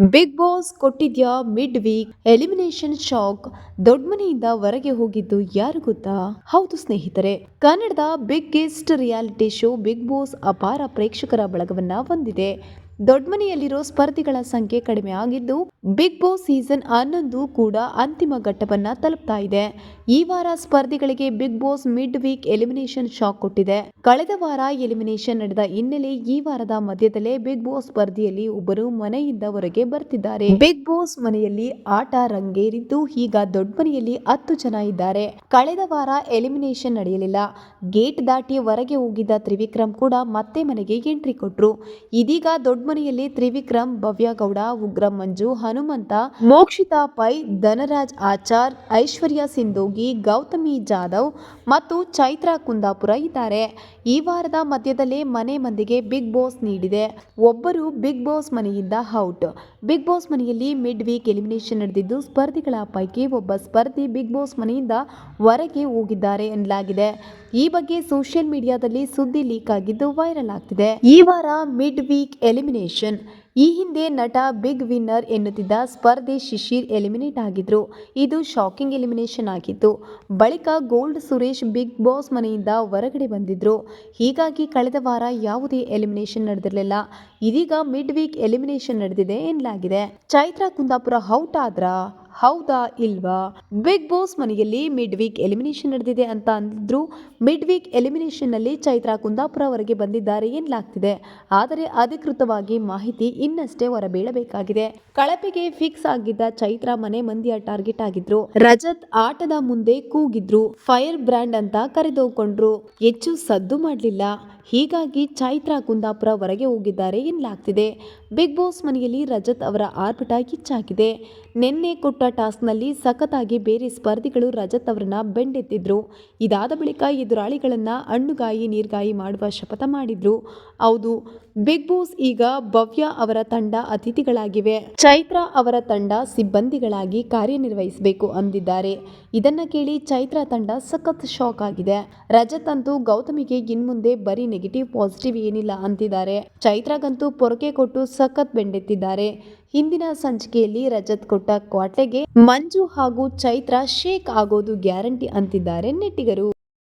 Big Boss ಕೊಟ್ಟಿದ್ಯಾ mid week elimination shock ದೊಡ್ಡ ಮನೆಯಿಂದ ಹೊರಗೆ ಹೋಗಿದ್ದು ಯಾರು ಗೊತ್ತಾ? ಹೌದು ಸ್ನೇಹಿತರೆ, ಕನ್ನಡದ biggest reality show Bigg Boss ಅಪಾರ ಪ್ರೇಕ್ಷಕರ ಬಳಗವನ್ನ ಹೊಂದಿದೆ. ದೊಡ್ಡ ಮನೆಯಲ್ಲಿರೋ ಸ್ಪರ್ಧಿಗಳ ಸಂಖ್ಯೆ ಕಡಿಮೆ ಆಗಿದ್ದು, ಬಿಗ್ ಬಾಸ್ ಸೀಸನ್ ಹನ್ನೊಂದು ಕೂಡ ಅಂತಿಮ ಘಟ್ಟವನ್ನ ತಲುಪ್ತಾ ಇದೆ. ಈ ವಾರ ಸ್ಪರ್ಧಿಗಳಿಗೆ Bigg Boss mid week elimination shock ಕೊಟ್ಟಿದೆ. ಕಳೆದ ವಾರ ಎಲಿಮಿನೇಷನ್ ನಡೆದ ಹಿನ್ನೆಲೆ ಈ ವಾರದ ಮಧ್ಯದಲ್ಲೇ ಬಿಗ್ ಬಾಸ್ ಸ್ಪರ್ಧೆಯಲ್ಲಿ ಒಬ್ಬರು ಮನೆಯಿಂದ ಹೊರಗೆ ಬರ್ತಿದ್ದಾರೆ. ಬಿಗ್ ಬಾಸ್ ಮನೆಯಲ್ಲಿ ಆಟ ರಂಗೇರಿದ್ದು, ಈಗ ದೊಡ್ಡ ಮನೆಯಲ್ಲಿ ಹತ್ತು ಜನ ಇದ್ದಾರೆ. ಕಳೆದ ವಾರ ಎಲಿಮಿನೇಷನ್ ನಡೆಯಲಿಲ್ಲ. ಗೇಟ್ ದಾಟಿ ಹೊರಗೆ ಹೋಗಿದ್ದ ತ್ರಿವಿಕ್ರಮ್ ಕೂಡ ಮತ್ತೆ ಮನೆಗೆ ಎಂಟ್ರಿ ಕೊಟ್ರು. ಇದೀಗ ದೊಡ್ಡ ಮನೆಯಲ್ಲಿ ತ್ರಿವಿಕ್ರಮ್, ಭವ್ಯಗೌಡ, ಉಗ್ರ ಮಂಜು, ಹನುಮಂತ, ಮೋಕ್ಷಿತಾ ಪೈ, ಧನರಾಜ್ ಆಚಾರ್, ಐಶ್ವರ್ಯ ಸಿಂಧೋಗಿ, ಗೌತಮಿ ಜಾಧವ್ ಮತ್ತು ಚೈತ್ರಾ ಕುಂದಾಪುರ ಇದ್ದಾರೆ. ಈ ವಾರದ ಮಧ್ಯದಲ್ಲೇ ಮನೆ ಮಂದಿಗೆ ಬಿಗ್ ಬಾಸ್ ನೀಡಿದೆ. ಒಬ್ಬರು ಬಿಗ್ ಬಾಸ್ ಮನೆಯಿಂದ ಔಟ್. ಬಿಗ್ ಬಾಸ್ ಮನೆಯಲ್ಲಿ ಮಿಡ್ ವೀಕ್ ಎಲಿಮಿನೇಷನ್ ನಡೆದಿದ್ದು ಸ್ಪರ್ಧಿಗಳ ಪೈಕಿ ಒಬ್ಬ ಸ್ಪರ್ಧಿ ಬಿಗ್ ಬಾಸ್ ಮನೆಯಿಂದ ಹೊರಗೆ ಹೋಗಿದ್ದಾರೆ ಎನ್ನಲಾಗಿದೆ. ಈ ಬಗ್ಗೆ ಸೋಷಿಯಲ್ ಮೀಡಿಯಾದಲ್ಲಿ ಸುದ್ದಿ ಲೀಕ್ ಆಗಿದ್ದು ವೈರಲ್ ಆಗ್ತಿದೆ. ಈ ವಾರ ಮಿಡ್ ವೀಕ್ ಎಲಿಮಿನೇಷನ್ ಈ ಹಿಂದೆ ನಟ ಬಿಗ್ ವಿನ್ನರ್ ಎನ್ನುತ್ತಿದ್ದ ಸ್ಪರ್ಧೆ ಶಿಶಿರ್ ಎಲಿಮಿನೇಟ್ ಆಗಿದ್ರು. ಇದು ಶಾಕಿಂಗ್ ಎಲಿಮಿನೇಷನ್ ಆಗಿತ್ತು. ಬಳಿಕ ಗೋಲ್ಡ್ ಸುರೇಶ್ ಬಿಗ್ ಬಾಸ್ ಮನೆಯಿಂದ ಹೊರಗಡೆ ಬಂದಿದ್ರು. ಹೀಗಾಗಿ ಕಳೆದ ವಾರ ಯಾವುದೇ ಎಲಿಮಿನೇಷನ್ ನಡೆದಿರಲಿಲ್ಲ. ಇದೀಗ ಮಿಡ್ ವೀಕ್ ಎಲಿಮಿನೇಷನ್ ನಡೆದಿದೆ ಎನ್ನಲಾಗಿದೆ. ಚೈತ್ರಾ ಕುಂದಾಪುರ ಔಟ್ ಆದ್ರ? ಹೌದಾ ಇಲ್ವಾ? ಬಿಗ್ ಬಾಸ್ ಮನೆಯಲ್ಲಿ ಮಿಡ್ ವೀಕ್ ಎಲಿಮಿನೇಷನ್ ನಡೆದಿದೆ ಅಂತ ಅಂದಿದ್ರು. ಮಿಡ್ ವೀಕ್ ಎಲಿಮಿನೇಷನ್ನಲ್ಲಿ ಚೈತ್ರಾ ಕುಂದಾಪುರ ಅವರಿಗೆ ಬಂದಿದ್ದಾರೆ ಎನ್ನಲಾಗ್ತಿದೆ. ಆದರೆ ಅಧಿಕೃತವಾಗಿ ಮಾಹಿತಿ ಇನ್ನಷ್ಟೇ ಹೊರಬೀಳಬೇಕಾಗಿದೆ. ಕಳಪೆಗೆ ಫಿಕ್ಸ್ ಆಗಿದ್ದ ಚೈತ್ರಾ ಮನೆ ಮಂದಿಯ ಟಾರ್ಗೆಟ್ ಆಗಿದ್ರು. ರಜತ್ ಆಟದ ಮುಂದೆ ಕೂಗಿದ್ರು. ಫೈರ್ ಬ್ರ್ಯಾಂಡ್ ಅಂತ ಕರೆದುಕೊಂಡ್ರು ಹೆಚ್ಚು ಸದ್ದು ಮಾಡಲಿಲ್ಲ. ಹೀಗಾಗಿ ಚೈತ್ರಾ ಕುಂದಾಪುರ ಹೊರಗೆ ಹೋಗಿದ್ದಾರೆ ಎನ್ನಲಾಗ್ತಿದೆ. ಬಿಗ್ ಬಾಸ್ ಮನೆಯಲ್ಲಿ ರಜತ್ ಅವರ ಆರ್ಭಟ ಕಿಚ್ಚಾಗಿದೆ ನಿನ್ನೆ ಕೊಟ್ಟ ಟಾಸ್ಕ್ನಲ್ಲಿ ಸಖತ್ತಾಗಿ ಬೇರೆ ಸ್ಪರ್ಧಿಗಳು ರಜತ್ ಅವರನ್ನ ಬೆಂಡೆತ್ತಿದ್ರು. ಇದಾದ ಬಳಿಕ ಎದುರಾಳಿಗಳನ್ನು ಹಣ್ಣುಗಾಯಿ, ನೀರ್ಗಾಯಿ ಮಾಡುವ ಶಪಥ ಮಾಡಿದ್ರು. ಹೌದು ಬಿಗ್ ಬಾಸ್ ಈಗ ಭವ್ಯ ಅವರ ತಂಡ ಅತಿಥಿಗಳಾಗಿವೆ. ಚೈತ್ರ ಅವರ ತಂಡ ಸಿಬ್ಬಂದಿಗಳಾಗಿ ಕಾರ್ಯನಿರ್ವಹಿಸಬೇಕು ಅಂದಿದ್ದಾರೆ. ಇದನ್ನ ಕೇಳಿ ಚೈತ್ರ ತಂಡ ಸಖತ್ ಶಾಕ್ ಆಗಿದೆ. ರಜತ್ ಅಂತೂ ಗೌತಮಿಗೆ ಇನ್ಮುಂದೆ ಬರೀ ನೆಗೆಟಿವ್ ಪಾಸಿಟಿವ್ ಏನಿಲ್ಲ ಅಂತಿದ್ದಾರೆ. ಚೈತ್ರಗಂತೂ ಪೊರಕೆ ಕೊಟ್ಟು ಸಖತ್ ಬೆಂಡೆತ್ತಿದ್ದಾರೆ. ಹಿಂದಿನ ಸಂಚಿಕೆಯಲ್ಲಿ ರಜತ್ ಕೊಟ್ಟ ಕ್ವಾಟೆಗೆ ಮಂಜು ಹಾಗೂ ಚೈತ್ರ ಶೇಕ್ ಆಗೋದು ಗ್ಯಾರಂಟಿ ಅಂತಿದ್ದಾರೆ ನೆಟ್ಟಿಗರು.